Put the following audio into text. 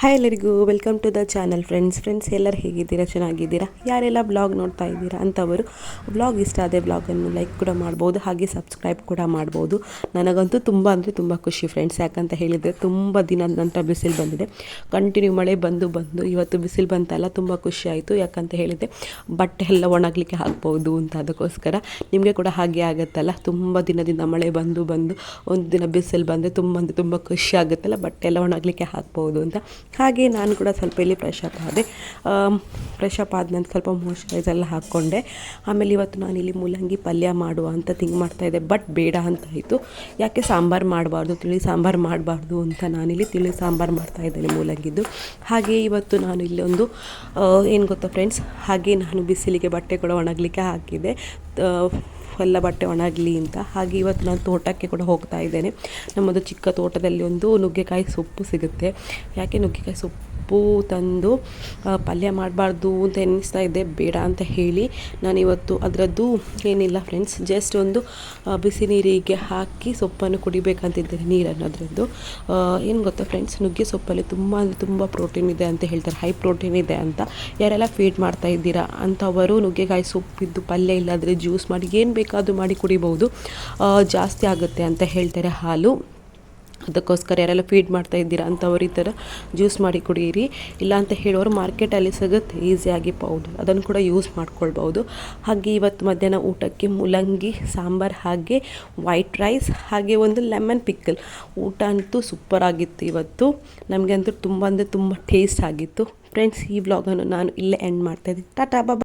Hi ಎಲ್ಲರಿಗೂ welcome to the channel friends friends ಎಲ್ಲರೂ ಹೇಗಿದ್ದೀರಾ? ಚೆನ್ನಾಗಿದ್ದೀರಾ? ಯಾರೆಲ್ಲ ಬ್ಲಾಗ್ ನೋಡ್ತಾ ಇದ್ದೀರಾ ಅಂಥವರು ಬ್ಲಾಗ್ ಇಷ್ಟ ಅದೇ ಬ್ಲಾಗನ್ನು ಲೈಕ್ ಕೂಡ ಮಾಡ್ಬೋದು, ಹಾಗೆ ಸಬ್ಸ್ಕ್ರೈಬ್ ಕೂಡ ಮಾಡ್ಬೋದು. ನನಗಂತೂ ತುಂಬ ಅಂದರೆ ತುಂಬ ಖುಷಿ ಫ್ರೆಂಡ್ಸ್ ಯಾಕಂತ ಹೇಳಿದರೆ ತುಂಬ ದಿನದ ನಂತರ ಬಿಸಿಲು ಬಂದಿದೆ. ಕಂಟಿನ್ಯೂ ಮಳೆ ಬಂದು ಬಂದು, ಇವತ್ತು ಬಿಸಿಲು ಬಂತಲ್ಲ, ತುಂಬ ಖುಷಿ ಆಯಿತು. ಯಾಕಂತ ಹೇಳಿದರೆ, ಬಟ್ಟೆ ಎಲ್ಲ ಒಣಗಲಿಕ್ಕೆ ಹಾಕ್ಬೋದು ಅಂತ ಅದಕ್ಕೋಸ್ಕರ. ನಿಮಗೆ ಕೂಡ ಹಾಗೆ ಆಗುತ್ತಲ್ಲ? ತುಂಬ ದಿನದಿಂದ ಮಳೆ ಬಂದು ಬಂದು, ಒಂದು ದಿನ ಬಿಸಿಲು ಬಂದರೆ ತುಂಬ ಅಂದರೆ ತುಂಬ ಖುಷಿ ಆಗುತ್ತಲ್ಲ? ಬಟ್ಟೆ ಎಲ್ಲ ಒಣಗಲಿಕ್ಕೆ ಹಾಕ್ಬೋದು ಅಂತ. ಹಾಗೆ ನಾನು ಕೂಡ ಸ್ವಲ್ಪ ಇಲ್ಲಿ ಫ್ರೆಶ್ ಆದೆ. ಫ್ರೆಶ್ ಅಪ್ ಆದ ನಂತರ ಸ್ವಲ್ಪ ಮಾಯಿಶ್ಚರೈಸ್ ಎಲ್ಲ ಹಾಕ್ಕೊಂಡೆ. ಆಮೇಲೆ ಇವತ್ತು ನಾನು ಇಲ್ಲಿ ಮೂಲಂಗಿ ಪಲ್ಯ ಮಾಡುವ ಅಂತ ಥಿಂಕ್ ಮಾಡ್ತಾಯಿದ್ದೆ ಬಟ್ ಬೇಡ ಅಂತ ಆಯಿತು. ಯಾಕೆ ಸಾಂಬಾರು ಮಾಡಬಾರ್ದು, ತಿಳಿ ಸಾಂಬಾರು ಮಾಡಬಾರ್ದು ಅಂತ ನಾನಿಲ್ಲಿ ತಿಳಿ ಸಾಂಬಾರು ಮಾಡ್ತಾಯಿದ್ದೇನೆ ಮೂಲಂಗಿದ್ದು ಹಾಗೆ ಇವತ್ತು ನಾನು ಇಲ್ಲಿ ಒಂದು ಏನು ಗೊತ್ತಾ ಫ್ರೆಂಡ್ಸ್ ಹಾಗೆ ನಾನು ಬಿಸಿಲಿಗೆ ಬಟ್ಟೆ ಕೂಡ ಒಣಗಲಿಕ್ಕೆ ಹಾಕಿದೆ. ಎಲ್ಲ ಬಟ್ಟೆ ಒಣಗಲಿ ಅಂತ. ಹಾಗೆ ಇವತ್ತು ನಾನು ತೋಟಕ್ಕೆ ಕೂಡ ಹೋಗ್ತಾ ಇದ್ದೇನೆ. ನಮ್ಮದು ಚಿಕ್ಕ ತೋಟದಲ್ಲಿ ಒಂದು ನುಗ್ಗೆಕಾಯಿ ಸೊಪ್ಪು ಸಿಗುತ್ತೆ. ಯಾಕೆ ನುಗ್ಗೆಕಾಯಿ ಸೊಪ್ಪು ತಂದು ಪಲ್ಯ ಮಾಡಬಾರ್ದು ಅಂತ ಎನಿಸ್ತಾ ಇದ್ದೆ. ಬೇಡ ಅಂತ ಹೇಳಿ ನಾನಿವತ್ತು ಅದರದ್ದು ಏನಿಲ್ಲ ಫ್ರೆಂಡ್ಸ್ ಜಸ್ಟ್ ಒಂದು ಬಿಸಿ ನೀರಿಗೆ ಹಾಕಿ ಸೊಪ್ಪನ್ನು ಕುಡಿಬೇಕಂತಿದ್ದೇನೆ, ನೀರನ್ನು ಅದರದ್ದು. ಏನು ಗೊತ್ತಾ ಫ್ರೆಂಡ್ಸ್ ನುಗ್ಗೆ ಸೊಪ್ಪಲ್ಲಿ ತುಂಬ ಅಂದರೆ ತುಂಬ ಪ್ರೋಟೀನ್ ಇದೆ ಅಂತ ಹೇಳ್ತಾರೆ. ಹೈ ಪ್ರೋಟೀನ್ ಇದೆ ಅಂತ. ಯಾರೆಲ್ಲ ಫೀಡ್ ಮಾಡ್ತಾ ಇದ್ದೀರಾ ಅಂಥವರು ನುಗ್ಗೆಕಾಯಿ ಸೊಪ್ಪಿದ್ದು ಪಲ್ಯ ಇಲ್ಲಾದರೆ ಜ್ಯೂಸ್ ಮಾಡಿ, ಏನು ಬೇಕಾದರೂ ಮಾಡಿ ಕುಡಿಬಹುದು. ಜಾಸ್ತಿ ಆಗುತ್ತೆ ಅಂತ ಹೇಳ್ತಾರೆ ಹಾಲು. ಅದಕ್ಕೋಸ್ಕರ ಯಾರೆಲ್ಲ ಫೀಡ್ ಮಾಡ್ತಾ ಇದ್ದೀರಾ ಅಂಥವ್ರು ಈ ಥರ ಜ್ಯೂಸ್ ಮಾಡಿ ಕುಡಿಯಿರಿ ಇಲ್ಲ ಅಂತ ಹೇಳೋರು ಮಾರ್ಕೆಟಲ್ಲಿ ಸಿಗುತ್ತೆ ಈಸಿಯಾಗಿ ಪೌಡರ್. ಅದನ್ನು ಕೂಡ ಯೂಸ್ ಮಾಡ್ಕೊಳ್ಬೋದು ಹಾಗೆ ಇವತ್ತು ಮಧ್ಯಾಹ್ನ ಊಟಕ್ಕೆ ಮುಲಂಗಿ, ಸಾಂಬಾರು, ಹಾಗೆ ವೈಟ್ ರೈಸ್ ಹಾಗೆ ಒಂದು ಲೆಮನ್ ಪಿಕ್ಕಲ್ ಊಟ ಅಂತೂ ಸೂಪರ್ ಆಗಿತ್ತು ಇವತ್ತು. ನಮಗೆ ಅಂತೂ ತುಂಬ ಅಂದರೆ ತುಂಬ ಟೇಸ್ಟ್ ಆಗಿತ್ತು. ಫ್ರೆಂಡ್ಸ್ ಈ ವ್ಲಾಗನ್ನು ನಾನು ಇಲ್ಲೇ ಎಂಡ್ ಮಾಡ್ತಾಯಿದ್ದೀನಿ ಟಾಟಾ ಬಾಬಾ